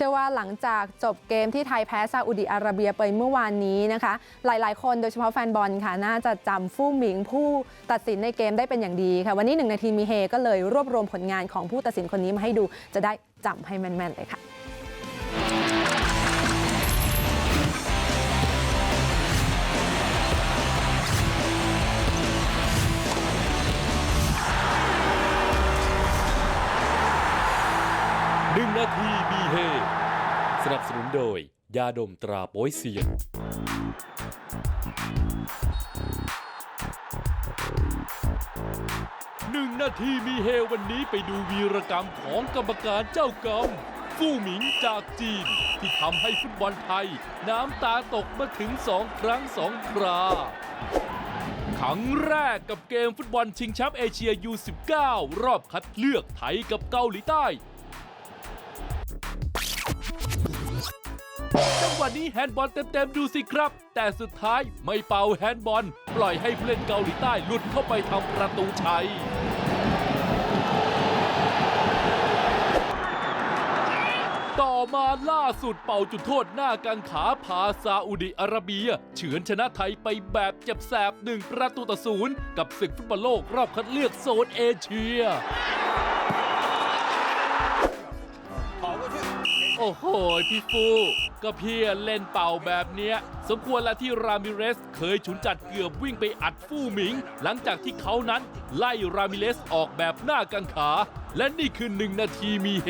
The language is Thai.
ชื่อว่าหลังจากจบเกมที่ไทยแพ้ซาอุดิอาระเบียไปเมื่อวานนี้นะคะ หลายๆ คนโดยเฉพาะแฟนบอลค่ะ น่าจะจำฟู่หมิงผู้ตัดสินในเกมได้เป็นอย่างดีค่ะ วันนี้หนึ่งนาทีมีเฮก็เลยรวบรวมผลงานของผู้ตัดสินคนนี้มาให้ดูจะได้จำให้แม่นๆเลยค่ะ หนึ่งนาทีมีเฮ สนับสนุนโดย ยาดมตราโป้ยเซียน หนึ่งนาทีมีเฮวันนี้ไปดูวีรกรรมของกรรมการเจ้ากรรมฟู่หมิงจากจีน ที่ทำให้ฟุตบอลไทย น้ำตาตกมาถึงสองครั้งสองคราครั้งแรกกับเกมฟุตบอลชิงแชมป์เอเชีย U19 รอบคัดเลือกไทยกับเกาหลีใต้ นี้แฮนด์บอลเต็มๆดูสิครับ แต่สุดท้ายไม่เป่าแฮนด์บอล ปล่อยให้ผู้เล่นเกาหลีใต้หลุดเข้าไปทำประตูชัยต่อมาล่าสุดเป่าจุดโทษหน้ากังขาพาซาอุดิอาระเบีย เฉือนชนะไทยไปแบบเจ็บแสบหนึ่งประตูต่อศูนย์กับศึกฟุตบอลโลกรอบคัดเลือกโซนเอเชีย โอ้โห พี่ฟู ก็เพียเล่นเป่าแบบเนี้ย สมควรละที่รามิเรส เคยฉุนจัดเกือบวิ่งไปอัดฟู่หมิง หลังจากที่เขานั้นไล่รามิเรสออกแบบหน้ากังขา และนี่คือหนึ่งนาทีมีเฮ